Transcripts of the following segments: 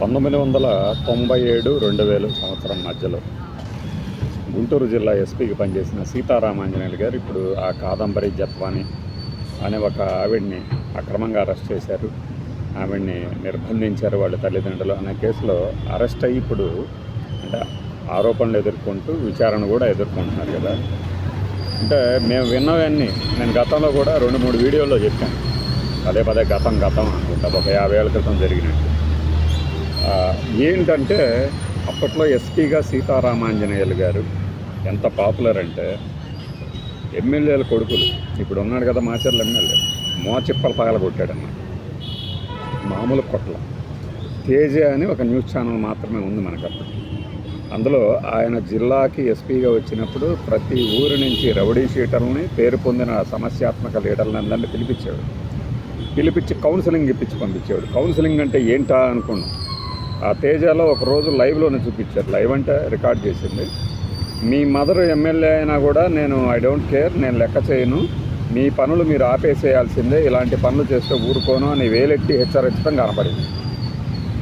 పంతొమ్మిది వందల తొంభై ఏడు రెండు వేలు సంవత్సరం మధ్యలో. గుంటూరు జిల్లా ఎస్పీకి పనిచేసిన సీతారామాంజనేయులు గారు ఇప్పుడు ఆ కాదంబరి జత్వాని అనే ఒక ఆవిడ్ని అక్రమంగా అరెస్ట్ చేశారు. ఆవిడ్ని నిర్బంధించారు వాళ్ళ తల్లిదండ్రులు అనే కేసులో అరెస్ట్ అయ్యి ఇప్పుడు అంటే ఆరోపణలు ఎదుర్కొంటూ విచారణ కూడా ఎదుర్కొంటున్నారు కదా. అంటే మేము విన్నవన్నీ నేను గతంలో కూడా రెండు మూడు వీడియోల్లో చెప్పాను. పదే పదే గతం గతం అనుకుంటా ఒక యాభై ఏళ్ళ క్రితం జరిగినట్టు. ఏంటంటే అప్పట్లో ఎస్పీగా సీతారామాంజనేయులు గారు ఎంత పాపులర్ అంటే ఎమ్మెల్యేల కొడుకులు ఇప్పుడు ఉన్నాడు కదా మాచర్ల ఎమ్మెల్యే మోచిప్పలు పగల కొట్టాడన్నమాట. మామూలు కొట్ల. తేజ అని ఒక న్యూస్ ఛానల్ మాత్రమే ఉంది మనకు అప్పుడు అందులో ఆయన జిల్లాకి ఎస్పీగా వచ్చినప్పుడు ప్రతి ఊరి నుంచి రౌడీ షీటర్లని పేరు పొందిన సమస్యాత్మక లీడర్లని అందరినీ పిలిపించాడు పిలిపించి కౌన్సిలింగ్ ఇప్పించి పంపించేవాడు. కౌన్సిలింగ్ అంటే ఏంటా అనుకున్నాం. ఆ తేజాలో ఒక రోజు లైవ్లోనే చూపించారు. లైవ్ అంటే రికార్డ్ చేసింది. మీ మదర్ ఎమ్మెల్యే అయినా కూడా నేను ఐ డోంట్ కేర్ నేను లెక్క చేయను. మీ పనులు మీరు ఆపేసేయాల్సిందే. ఇలాంటి పనులు చేస్తే ఊరుకోను అని వేలెట్టి హెచ్చరించడం కనపడింది.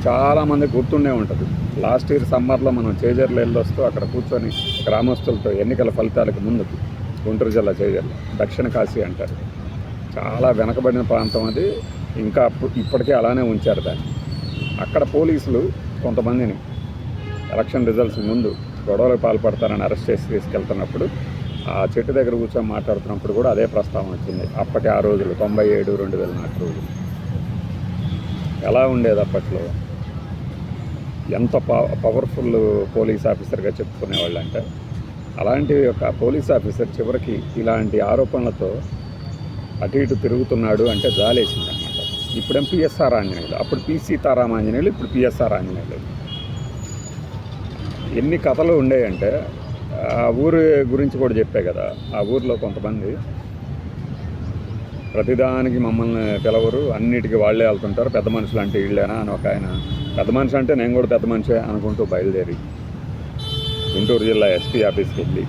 చాలామంది గుర్తుండే ఉంటుంది. లాస్ట్ ఇయర్ సమ్మర్లో మనం చేజర్లు వెళ్ళొస్తూ అక్కడ కూర్చొని గ్రామస్తులతో ఎన్నికల ఫలితాలకు ముందుకు గుంటూరు జిల్లా చేజర్లు. దక్షిణ కాశీ అంటారు. చాలా వెనకబడిన ప్రాంతం అది. ఇంకా అప్పు- ఇప్పటికే అలానే ఉంచారు దాన్ని. అక్కడ పోలీసులు కొంతమందిని ఎలక్షన్ రిజల్ట్స్ ముందు గొడవలకు పాల్పడతారని అరెస్ట్ చేసి తీసుకెళ్తున్నప్పుడు ఆ చెట్టు దగ్గర కూర్చొని మాట్లాడుతున్నప్పుడు కూడా అదే ప్రస్తావన వచ్చింది. అప్పటి ఆ రోజులు తొంభై ఏడు రెండు వేల నాటి రోజులు. ఎలా ఉండేది అప్పట్లో? ఎంత పవ పవర్ఫుల్ పోలీస్ ఆఫీసర్గా చెప్పుకునేవాళ్ళు అంటే అలాంటి ఒక పోలీస్ ఆఫీసర్ చివరికి ఇలాంటి ఆరోపణలతో అటు ఇటు తిరుగుతున్నాడు అంటే జాలేసింది ఇప్పుడేం పిఎస్ఆర్ ఆంజనేయులు అప్పుడు పి సీతారామాంజనేయులు ఇప్పుడు పిఎస్ఆర్ ఆంజనేయులు. ఎన్ని కథలు ఉండేయంటే ఆ ఊరి గురించి కూడా చెప్పే కదా ఆ ఊరిలో కొంతమంది ప్రతిదానికి మమ్మల్ని పిలవరు అన్నిటికీ వాళ్ళే వెళ్తుంటారు పెద్ద మనుషులు అంటే వీళ్ళేనా అని ఒక ఆయన పెద్ద మనిషి అంటే నేను కూడా పెద్ద మనిషే అనుకుంటూ బయలుదేరి గుంటూరు జిల్లా ఎస్పీ ఆఫీస్కి వెళ్ళి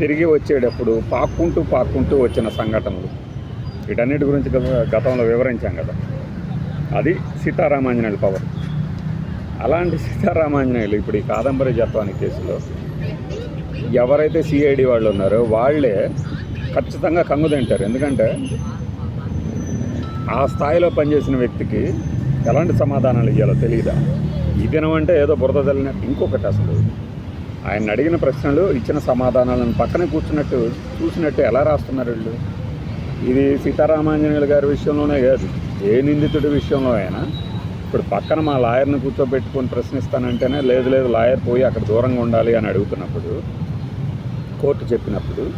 తిరిగి వచ్చేటప్పుడు పాక్కుంటూ పాక్కుంటూ వచ్చిన సంఘటనలు. వీటన్నిటి గురించి గత- గతంలో వివరించాం కదా. అది సీతారామాంజనేయుల పవర్ అలాంటి సీతారామాంజనేయులు ఇప్పుడు ఈ కాదంబరి జత్వాని కేసులో ఎవరైతే సిఐడి వాళ్ళు ఉన్నారో వాళ్ళే ఖచ్చితంగా కంగు తింటారు. ఎందుకంటే ఆ స్థాయిలో పనిచేసిన వ్యక్తికి ఎలాంటి సమాధానాలు ఇవ్వాలో తెలియదా ఈ దినం అంటే ఏదో బురద తల్లినట్టు ఇంకొకటి అసలు. ఆయన అడిగిన ప్రశ్నలు ఇచ్చిన సమాధానాలను పక్కన కూర్చున్నట్టు చూసినట్టు ఎలా రాస్తున్నారు వీళ్ళు? ఇది సీతారామాంజనేయులు గారి విషయంలోనే కాదు ఏ నిందితుడి విషయంలో అయినా ఇప్పుడు పక్కన మా లాయర్ని కూర్చోబెట్టుకొని ప్రశ్నిస్తానంటేనే లేదు లేదు లాయర్ పోయి అక్కడ దూరంగా ఉండాలి అని అడుగుతున్నప్పుడు కోర్టు చెప్పినప్పుడు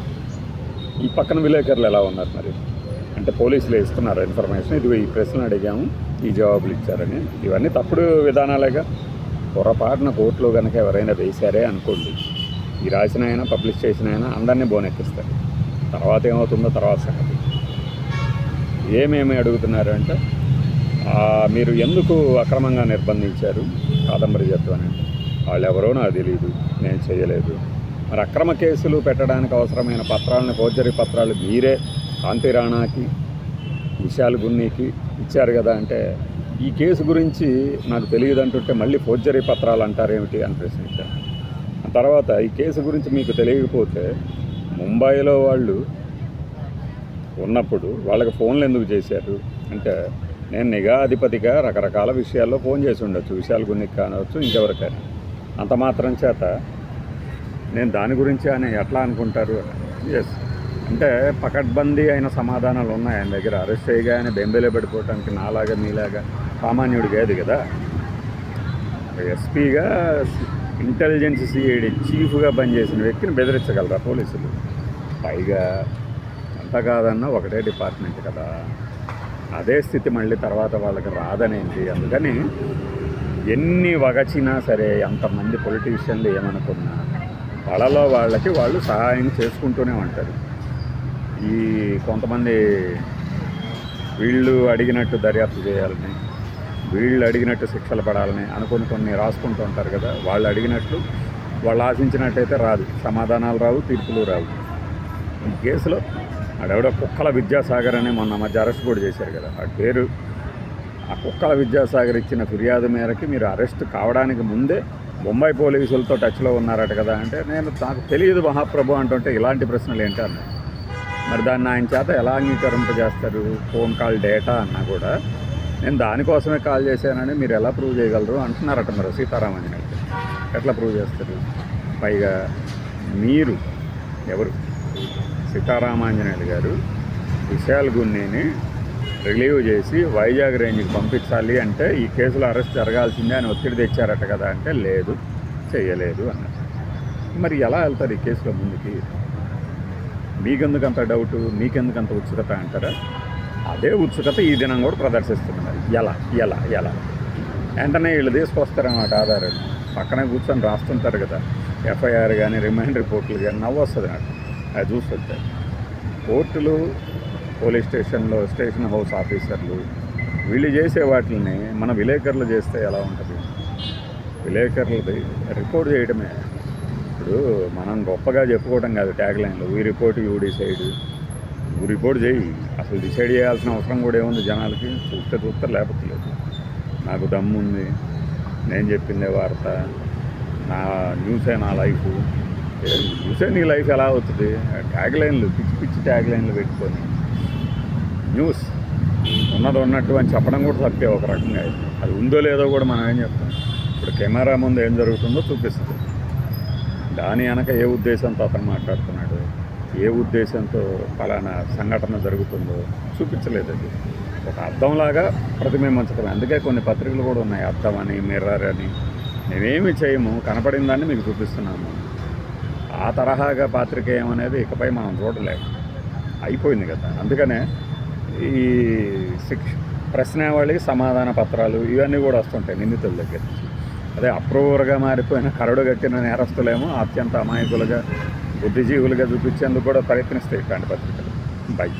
ఈ పక్కన విలేకరులు ఎలా ఉన్నారు మరి? అంటే పోలీసులు ఇస్తున్నారు ఇన్ఫర్మేషన్ ఇదిగో ఈ ప్రశ్నలు అడిగాము ఈ జవాబులు ఇచ్చారని. ఇవన్నీ తప్పుడు విధానాలేగా. పొరపాటున కోర్టులో కనుక ఎవరైనా వేశారే అనుకోండి ఈ రాసిన అయినా పబ్లిష్ చేసిన అయినా అందరినీ బోనెక్కిస్తారు. తర్వాత ఏమవుతుందో తర్వాత సంగతి. ఏమేమి అడుగుతున్నారంటే మీరు ఎందుకు అక్రమంగా నిర్బంధించారు? కాదంబరి చెప్తానంటే వాళ్ళు ఎవరో నాకు తెలియదు నేను చేయలేదు. మరి అక్రమ కేసులు పెట్టడానికి అవసరమైన పత్రాలను ఫోర్జరీ పత్రాలు మీరే. కాంతి రాణాకి విశాల్ గున్నీకి ఇచ్చారు కదా అంటే ఈ కేసు గురించి నాకు తెలియదు అంటుంటే మళ్ళీ ఫోర్జరీ పత్రాలు అంటారేమిటి అని ప్రశ్నించాను తర్వాత ఈ కేసు గురించి మీకు తెలియకపోతే ముంబైలో వాళ్ళు ఉన్నప్పుడు వాళ్ళకి ఫోన్లు ఎందుకు చేశారు? అంటే నేను నిఘాధిపతిగా రకరకాల విషయాల్లో ఫోన్ చేసి ఉండొచ్చు. విషయాల గురించి కానవచ్చు ఇంకెవరికైనా. అంత మాత్రం చేత నేను దాని గురించి అని ఎట్లా అనుకుంటారు? ఎస్ అంటే పకడ్బందీ అయిన సమాధానాలు ఉన్నాయి ఆయన దగ్గర. అరెస్ట్ చేయగానే బెంబేలో పడిపోవటానికి నాలాగా మీలాగా సామాన్యుడు కాదు కదా. ఎస్పీగా ఇంటెలిజెన్స్ సిఐడి చీఫ్గా పనిచేసిన వ్యక్తిని బెదిరించగలరా పోలీసులు? పైగా ఎంత కాదన్నా ఒకటే డిపార్ట్మెంట్ కదా. అదే స్థితి మళ్ళీ తర్వాత వాళ్ళకి రాదనేది. అందుకని ఎన్ని వగచినా సరే ఎంతమంది పొలిటీషియన్లు ఏమనుకున్నా వాళ్ళలో వాళ్ళకి వాళ్ళు సహాయం చేసుకుంటూనే ఉంటారు. ఈ కొంతమంది వీళ్ళు అడిగినట్టు దర్యాప్తు చేయాలని వీళ్ళు అడిగినట్టు శిక్షలు పడాలని అనుకుని కొన్ని రాసుకుంటూ ఉంటారు కదా. వాళ్ళు అడిగినట్లు వాళ్ళు ఆశించినట్టయితే రాదు. సమాధానాలు రావు తీర్పులు రావు. ఈ కేసులో ఆడెవడో కుక్కల విద్యాసాగర్ అని మొన్న మధ్య అరెస్ట్ కూడా చేశారు కదా. ఆ పేరు ఆ కుక్కల విద్యాసాగర్ ఇచ్చిన ఫిర్యాదు మేరకి మీరు అరెస్ట్ కావడానికి ముందే బొంబాయి పోలీసులతో టచ్లో ఉన్నారట కదా అంటే నేను నాకు తెలియదు మహాప్రభు అంటుంటే ఇలాంటి ప్రశ్నలు ఏంటి మరి దాన్ని ఆయన చేత ఎలా అంగీకరింపజేస్తారు? ఫోన్ కాల్ డేటా అన్నా కూడా నేను దానికోసమే కాల్ చేశానని మీరు ఎలా ప్రూవ్ చేయగలరు అంటున్నారట మరి సీతారామన్ గారు. ఎట్లా ప్రూవ్ చేస్తారు? పైగా మీరు ఎవరు? సీతారామాంజనేయులు గారు విశాల్ గున్నేని రిలీవ్ చేసి వైజాగ్ రేంజ్కి పంపించాలి అంటే ఈ కేసులో అరెస్ట్ జరగాల్సిందే అని ఒత్తిడి తెచ్చారట కదా అంటే లేదు చేయలేదు అన్నారు. మరి ఎలా వెళ్తారు ఈ కేసులో ముందుకి? మీకెందుకు అంత మీకెందుకంత మీకెందుకు అంత ఉత్సుకత అంటారా? అదే ఉత్సుకత ఈ దినం కూడా ప్రదర్శిస్తున్నారు. ఎలా? ఎలా? ఎలా? వెంటనే వీళ్ళు తీసుకొస్తారన్నమాట ఆధారాలు పక్కనే కూర్చొని రాస్తుంటారు కదా. ఎఫ్ఐఆర్ కానీ రిమైండ్ రిపోర్ట్లు కానీ నవ్వు వస్తుంది నాకు. అది చూస్తుంటారు కోర్టులు పోలీస్ స్టేషన్లో స్టేషన్ హౌస్ ఆఫీసర్లు వీళ్ళు చేసే వాటిని మన విలేకరులు చేస్తే ఎలా ఉంటుంది? విలేకరులది రిపోర్ట్ చేయడమే. ఇప్పుడు మనం గొప్పగా చెప్పుకోవడం కాదు ట్యాగ్ లైన్లో వీ రిపోర్ట్ యూ డిసైడ్ నువ్వు రిపోర్ట్ చేయి అసలు డిసైడ్ చేయాల్సిన అవసరం కూడా ఏముంది జనాలకి? చూస్తే చూస్తే లేకపోతే లేదు. నాకు దమ్ము ఉంది నేను చెప్పిందే వార్త. నా న్యూసే నా లైఫ్. చూసే నీ లైఫ్ ఎలా అవుతుంది? ట్యాగ్ లైన్లు పిచ్చి పిచ్చి ట్యాగ్ లైన్లు పెట్టుకొని. న్యూస్. ఉన్నది ఉన్నట్టు అని చెప్పడం కూడా తప్పే ఒక రకంగా అయితే. అది ఉందో లేదో కూడా మనం ఏం చెప్తాం. ఇప్పుడు కెమెరా ముందు ఏం జరుగుతుందో చూపిస్తుంది. దాని వెనక ఏ ఉద్దేశంతో అతను మాట్లాడుతున్నాడు? ఏ ఉద్దేశంతో ఫలానా సంఘటన జరుగుతుందో చూపించలేదు అది. ఒక అర్థంలాగా ప్రతిబింబించడం అందుకే కొన్ని పత్రికలు కూడా ఉన్నాయి. అర్థం అని మిర్రర్ అని. మేమేమి చేయము. కనపడిన దాన్ని మీకు చూపిస్తున్నాము. ఆ తరహాగా పాత్రికేయం అనేది ఇకపై మనం చూడలేము. అయిపోయింది కదా. అందుకనే ఈ శిక్ష ప్రశ్నావళి సమాధాన పత్రాలు ఇవన్నీ కూడా వస్తుంటాయి నిందితుల దగ్గర నుంచి. అదే అప్రూవర్గా మారిపోయిన కరడు కట్టిన నేరస్తులేమో అత్యంత అమాయకులుగా బుద్ధిజీవులుగా చూపించేందుకు కూడా ప్రయత్నిస్తాయి ఇట్లాంటి పత్రికలు. బై.